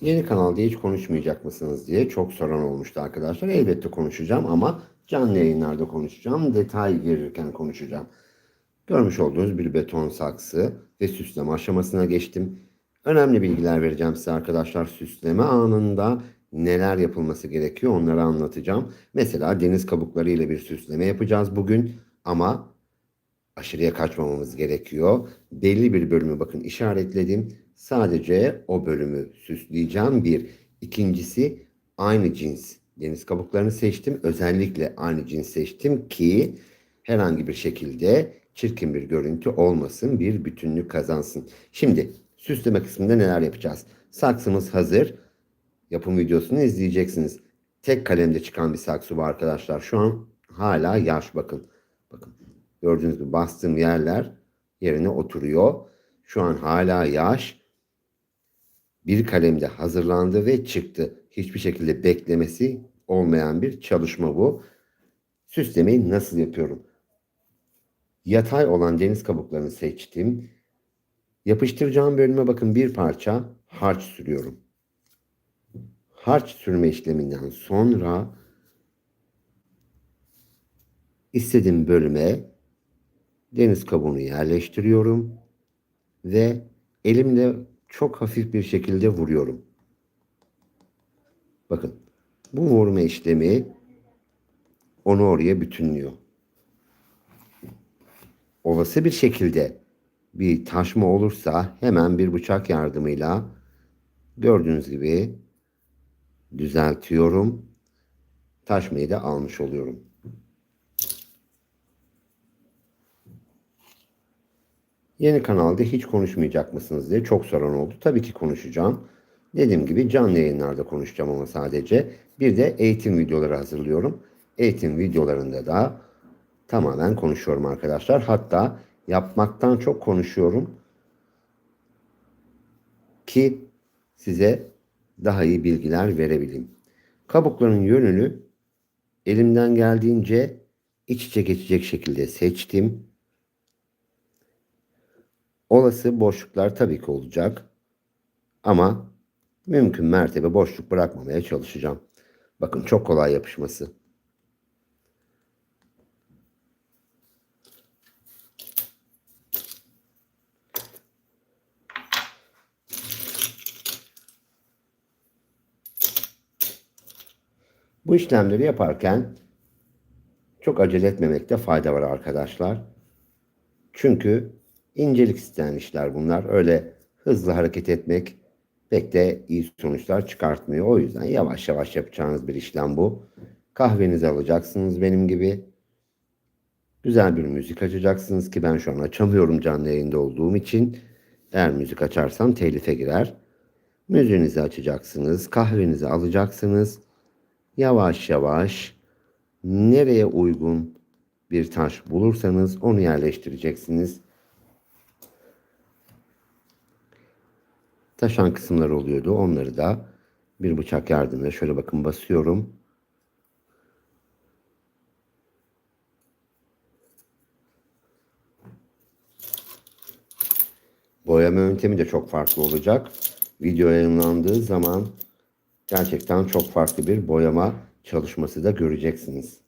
Yeni kanalda hiç konuşmayacak mısınız diye çok soran olmuştu arkadaşlar. Elbette konuşacağım ama canlı yayınlarda konuşacağım. Detay girirken konuşacağım. Görmüş olduğunuz bir beton saksı ve süsleme aşamasına geçtim. Önemli bilgiler vereceğim size arkadaşlar. Süsleme anında neler yapılması gerekiyor onları anlatacağım. Mesela deniz kabukları ile bir süsleme yapacağız bugün ama aşırıya kaçmamamız gerekiyor. Belli bir bölümü bakın işaretledim. Sadece o bölümü süsleyeceğim bir. İkincisi aynı cins deniz kabuklarını seçtim. Özellikle aynı cins seçtim ki herhangi bir şekilde çirkin bir görüntü olmasın, bir bütünlük kazansın. Şimdi süsleme kısmında neler yapacağız? Saksımız hazır. Yapım videosunu izleyeceksiniz. Tek kalemde çıkan bir saksı bu arkadaşlar. Şu an hala yaş bakın. Bakın gördüğünüz gibi bastığım yerler yerine oturuyor. Şu an hala yaş. Bir kalemde hazırlandı ve çıktı. Hiçbir şekilde beklemesi olmayan bir çalışma bu. Süslemeyi nasıl yapıyorum? Yatay olan deniz kabuklarını seçtim. Yapıştıracağım bölüme bakın bir parça harç sürüyorum. Harç sürme işleminden sonra istediğim bölüme deniz kabuğunu yerleştiriyorum ve elimle çok hafif bir şekilde vuruyorum. Bakın bu vurma işlemi onu oraya bütünlüyor. Olası bir şekilde bir taşma olursa hemen bir bıçak yardımıyla gördüğünüz gibi düzeltiyorum. Taşmayı da almış oluyorum. Yeni kanalda hiç konuşmayacak mısınız diye çok soran oldu. Tabii ki konuşacağım. Dediğim gibi canlı yayınlarda konuşacağım ama sadece. Bir de eğitim videoları hazırlıyorum. Eğitim videolarında da tamamen konuşuyorum arkadaşlar. Hatta yapmaktan çok konuşuyorum ki size daha iyi bilgiler verebileyim. Kabukların yönünü elimden geldiğince iç içe geçecek şekilde seçtim. Olası boşluklar tabii ki olacak. Ama mümkün mertebe boşluk bırakmamaya çalışacağım. Bakın çok kolay yapışması. Bu işlemleri yaparken çok acele etmemekte fayda var arkadaşlar. Çünkü incelik isteyen işler bunlar. Öyle hızlı hareket etmek pek de iyi sonuçlar çıkartmıyor. O yüzden yavaş yavaş yapacağınız bir işlem bu. Kahvenizi alacaksınız benim gibi. Güzel bir müzik açacaksınız ki ben şu an açamıyorum canlı yayında olduğum için. Eğer müzik açarsam telife girer. Müziğinizi açacaksınız, kahvenizi alacaksınız. Yavaş yavaş nereye uygun bir taş bulursanız onu yerleştireceksiniz. Taşan kısımlar oluyordu. Onları da bir bıçak yardımıyla şöyle bakın basıyorum. Boyama yöntemi de çok farklı olacak. Video yayınlandığı zaman gerçekten çok farklı bir boyama çalışması da göreceksiniz.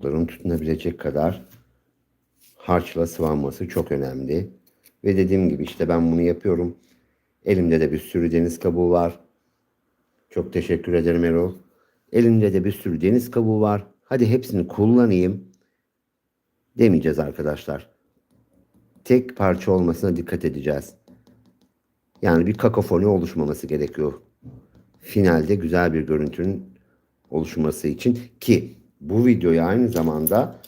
Kabukların tutunabilecek kadar harçla sıvanması çok önemli. Ve dediğim gibi işte ben bunu yapıyorum. Elimde de bir sürü deniz kabuğu var. Çok teşekkür ederim Erol. Elimde de bir sürü deniz kabuğu var. Hadi hepsini kullanayım demeyeceğiz arkadaşlar. Tek parça olmasına dikkat edeceğiz. Yani bir kakofoni oluşmaması gerekiyor. Finalde güzel bir görüntünün oluşması için ki bu videoyu aynı zamanda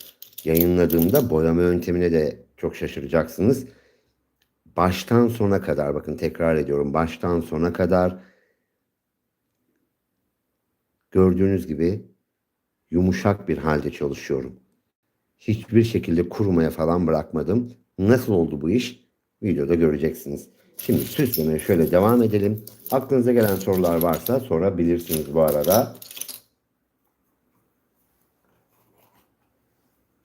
yayınladığımda boyama yöntemine de çok şaşıracaksınız. Baştan sona kadar bakın tekrar ediyorum baştan sona kadar gördüğünüz gibi yumuşak bir halde çalışıyorum. Hiçbir şekilde kurumaya falan bırakmadım. Nasıl oldu bu iş? Videoda göreceksiniz. Şimdi süslemeye şöyle devam edelim. Aklınıza gelen sorular varsa sorabilirsiniz bu arada.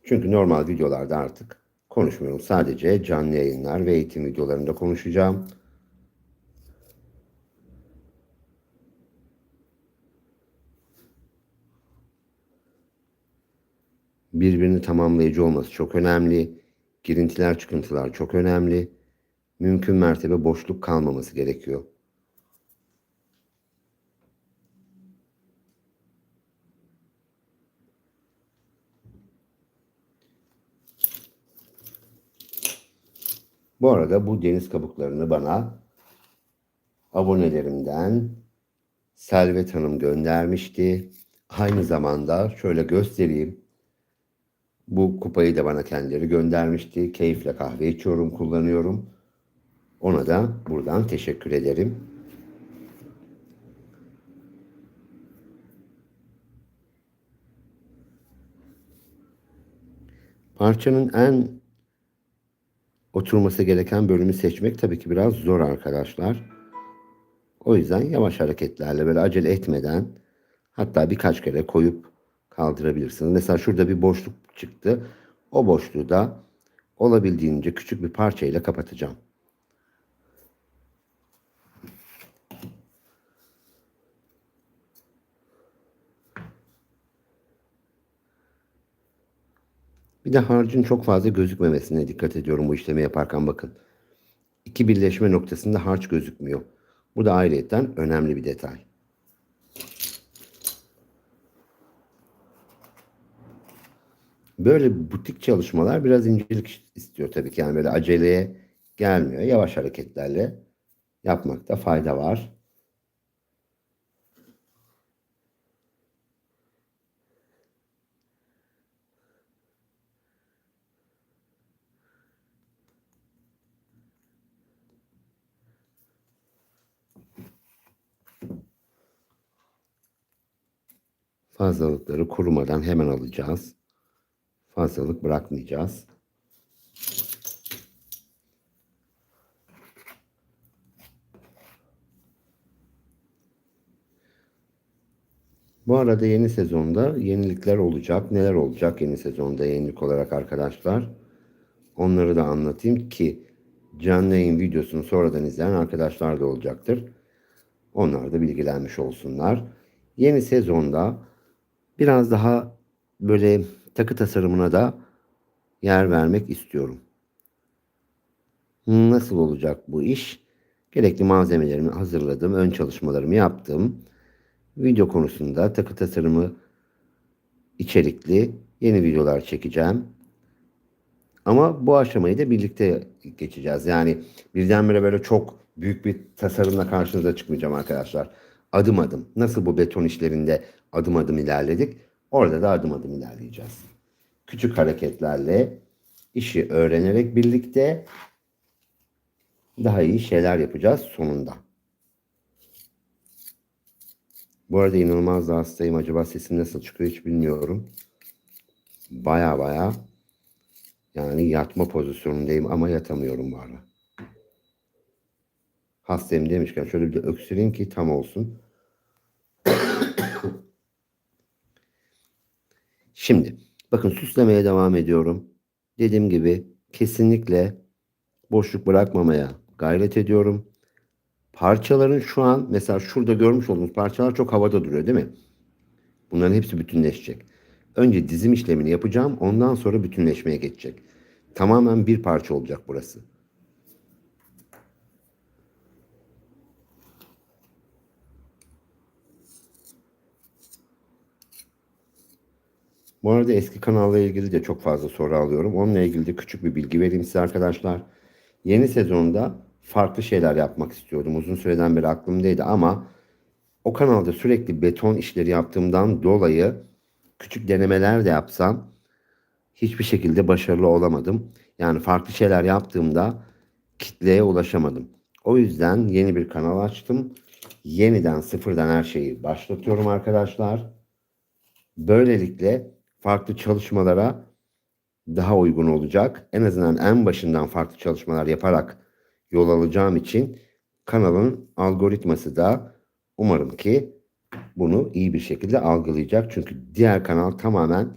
Çünkü normal videolarda artık konuşmuyorum. Sadece canlı yayınlar ve eğitim videolarında konuşacağım. Birbirini tamamlayıcı olması çok önemli. Girintiler çıkıntılar çok önemli. Mümkün mertebe boşluk kalmaması gerekiyor. Bu arada bu deniz kabuklarını bana abonelerimden Selvet Hanım göndermişti. Aynı zamanda şöyle göstereyim. Bu kupayı da bana kendileri göndermişti. Keyifle kahve içiyorum, kullanıyorum. Ona da buradan teşekkür ederim. Parçanın en oturması gereken bölümü seçmek tabii ki biraz zor arkadaşlar. O yüzden yavaş hareketlerle böyle acele etmeden hatta birkaç kere koyup kaldırabilirsiniz. Mesela şurada bir boşluk çıktı. O boşluğu da olabildiğince küçük bir parça ile kapatacağım. Bir de harcın çok fazla gözükmemesine dikkat ediyorum bu işlemi yaparken bakın. İki birleşme noktasında harç gözükmüyor. Bu da ayrıyetten önemli bir detay. Böyle butik çalışmalar biraz incelik istiyor tabii ki. Yani böyle aceleye gelmiyor. Yavaş hareketlerle yapmakta fayda var. Fazlalıkları kurumadan hemen alacağız. Fazlalık bırakmayacağız. Bu arada yeni sezonda yenilikler olacak. Neler olacak yeni sezonda yenilik olarak arkadaşlar? Onları da anlatayım ki canlı yayın videosunu sonradan izleyen arkadaşlar da olacaktır. Onlar da bilgilenmiş olsunlar. Yeni sezonda biraz daha böyle takı tasarımına da yer vermek istiyorum. Nasıl olacak bu iş? Gerekli malzemelerimi hazırladım, ön çalışmalarımı yaptım. Video konusunda takı tasarımı içerikli yeni videolar çekeceğim. Ama bu aşamayı da birlikte geçeceğiz. Yani birdenbire böyle çok büyük bir tasarımla karşınıza çıkmayacağım arkadaşlar. Adım adım. Nasıl bu beton işlerinde adım adım ilerledik? Orada da adım adım ilerleyeceğiz. Küçük hareketlerle işi öğrenerek birlikte daha iyi şeyler yapacağız sonunda. Bu arada inanılmaz da hastayım. Acaba sesim nasıl çıkıyor hiç bilmiyorum. Baya baya yani yatma pozisyonundayım ama yatamıyorum bu ara. Hastayım demişken şöyle bir de öksüreyim ki tam olsun. Şimdi bakın süslemeye devam ediyorum. Dediğim gibi kesinlikle boşluk bırakmamaya gayret ediyorum. Parçaların şu an mesela şurada görmüş olduğunuz parçalar çok havada duruyor değil mi? Bunların hepsi bütünleşecek. Önce dizim işlemini yapacağım. Ondan sonra bütünleşmeye geçecek. Tamamen bir parça olacak burası. Bu arada eski kanalla ilgili de çok fazla soru alıyorum. Onunla ilgili de küçük bir bilgi vereyim size arkadaşlar. Yeni sezonda farklı şeyler yapmak istiyordum. Uzun süreden beri aklımdaydı ama o kanalda sürekli beton işleri yaptığımdan dolayı küçük denemeler de yapsam hiçbir şekilde başarılı olamadım. Yani farklı şeyler yaptığımda kitleye ulaşamadım. O yüzden yeni bir kanal açtım. Yeniden sıfırdan her şeyi başlatıyorum arkadaşlar. Böylelikle farklı çalışmalara daha uygun olacak. En azından en başından farklı çalışmalar yaparak yol alacağım için kanalın algoritması da umarım ki bunu iyi bir şekilde algılayacak. Çünkü diğer kanal tamamen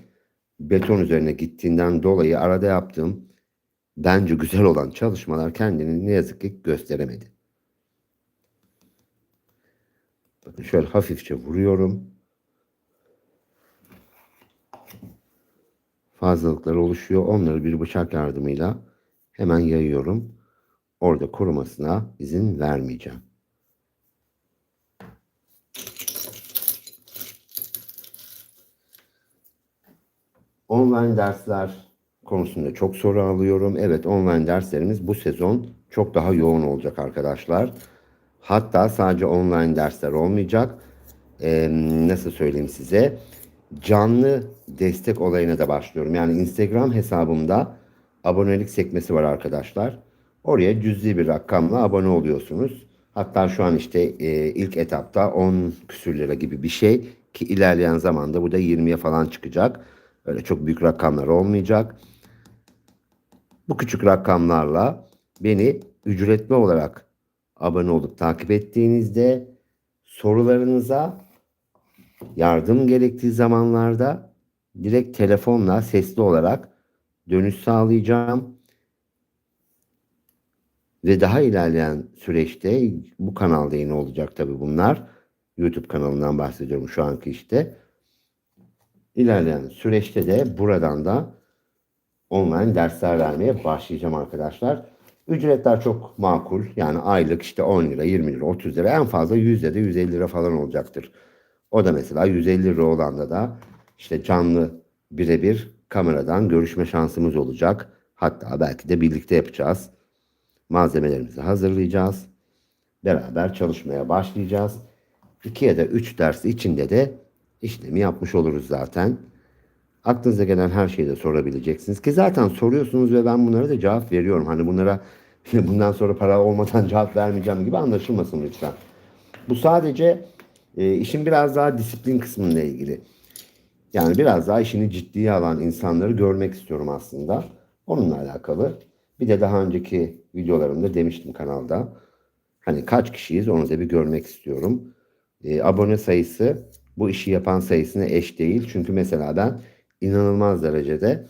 beton üzerine gittiğinden dolayı arada yaptığım bence güzel olan çalışmalar kendini ne yazık ki gösteremedi. Bakın şöyle hafifçe vuruyorum. Fazlalıklar oluşuyor. Onları bir bıçak yardımıyla hemen yayıyorum. Orada kurumasına izin vermeyeceğim. Online dersler konusunda çok soru alıyorum. Evet online derslerimiz bu sezon çok daha yoğun olacak arkadaşlar. Hatta sadece online dersler olmayacak. Ee, nasıl söyleyeyim size? Canlı destek olayına da başlıyorum. Yani Instagram hesabımda abonelik sekmesi var arkadaşlar. Oraya cüzi bir rakamla abone oluyorsunuz. Hatta şu an işte e, ilk etapta 10 küsür lira gibi bir şey ki ilerleyen zamanda bu da 20'ye falan çıkacak. Öyle çok büyük rakamlar olmayacak. Bu küçük rakamlarla beni ücretli olarak abone olup takip ettiğinizde sorularınıza yardım gerektiği zamanlarda direkt telefonla sesli olarak dönüş sağlayacağım. Ve daha ilerleyen süreçte bu kanalda yine olacak tabii bunlar. YouTube kanalından bahsediyorum şu anki işte. İlerleyen süreçte de buradan da online dersler vermeye başlayacağım arkadaşlar. Ücretler çok makul. Yani aylık işte 10 lira, 20 lira, 30 lira en fazla 100 ya da 150 lira falan olacaktır. O da mesela 150 lira olanda da işte canlı birebir kameradan görüşme şansımız olacak. Hatta belki de birlikte yapacağız. Malzemelerimizi hazırlayacağız. Beraber çalışmaya başlayacağız. 2 ya da 3 ders içinde de işlemi yapmış oluruz zaten. Aklınıza gelen her şeyi de sorabileceksiniz ki zaten soruyorsunuz ve ben bunlara da cevap veriyorum. Hani bunlara bundan sonra para olmadan cevap vermeyeceğim gibi anlaşılmasın lütfen. Bu sadece e, işin biraz daha disiplin kısmıyla ilgili. Yani biraz daha işini ciddiye alan insanları görmek istiyorum aslında. Onunla alakalı. Bir de daha önceki videolarımda demiştim kanalda. Hani kaç kişiyiz onu da bir görmek istiyorum. E, abone sayısı bu işi yapan sayısına eş değil. Çünkü mesela ben inanılmaz derecede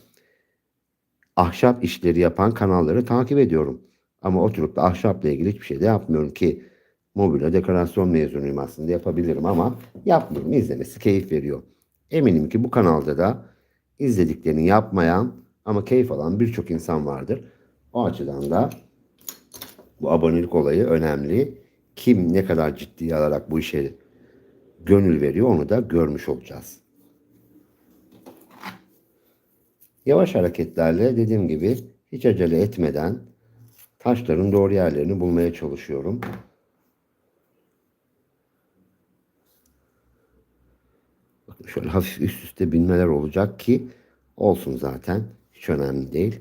ahşap işleri yapan kanalları takip ediyorum. Ama oturup da ahşapla ilgili hiçbir şey de yapmıyorum ki mobilya dekorasyon mezunuyum aslında yapabilirim ama yapmıyorum. İzlemesi keyif veriyor. Eminim ki bu kanalda da izlediklerini yapmayan ama keyif alan birçok insan vardır. O açıdan da bu abonelik olayı önemli. Kim ne kadar ciddiye alarak bu işe gönül veriyor onu da görmüş olacağız. Yavaş hareketlerle dediğim gibi hiç acele etmeden taşların doğru yerlerini bulmaya çalışıyorum. Şöyle hafif üst üste binmeler olacak ki olsun zaten. Hiç önemli değil.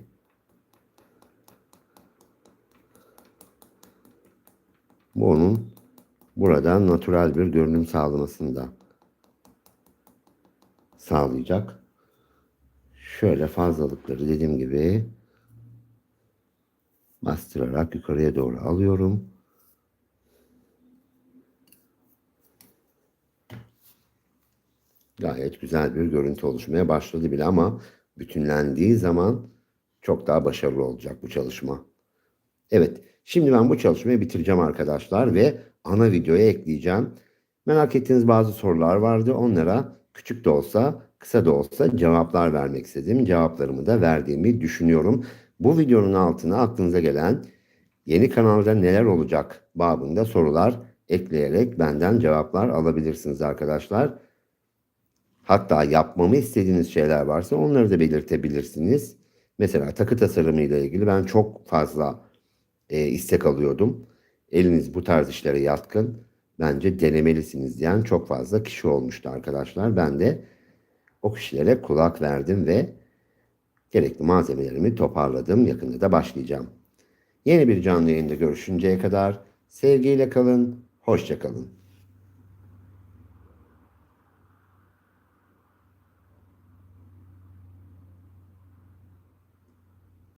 Bu onun burada natural bir görünüm sağlamasını da sağlayacak. Şöyle fazlalıkları dediğim gibi bastırarak yukarıya doğru alıyorum. Gayet güzel bir görüntü oluşmaya başladı bile ama bütünlendiği zaman çok daha başarılı olacak bu çalışma. Evet, şimdi ben bu çalışmayı bitireceğim arkadaşlar ve ana videoya ekleyeceğim. Merak ettiğiniz bazı sorular vardı. Onlara küçük de olsa, kısa da olsa cevaplar vermek istedim. Cevaplarımı da verdiğimi düşünüyorum. Bu videonun altına aklınıza gelen yeni kanalda neler olacak babında sorular ekleyerek benden cevaplar alabilirsiniz arkadaşlar. Hatta yapmamı istediğiniz şeyler varsa onları da belirtebilirsiniz. Mesela takı tasarımı ile ilgili ben çok fazla e, istek alıyordum. Eliniz bu tarz işlere yatkın. Bence denemelisiniz diyen çok fazla kişi olmuştu arkadaşlar. Ben de o kişilere kulak verdim ve gerekli malzemelerimi toparladım. Yakında da başlayacağım. Yeni bir canlı yayında görüşünceye kadar sevgiyle kalın, hoşça kalın.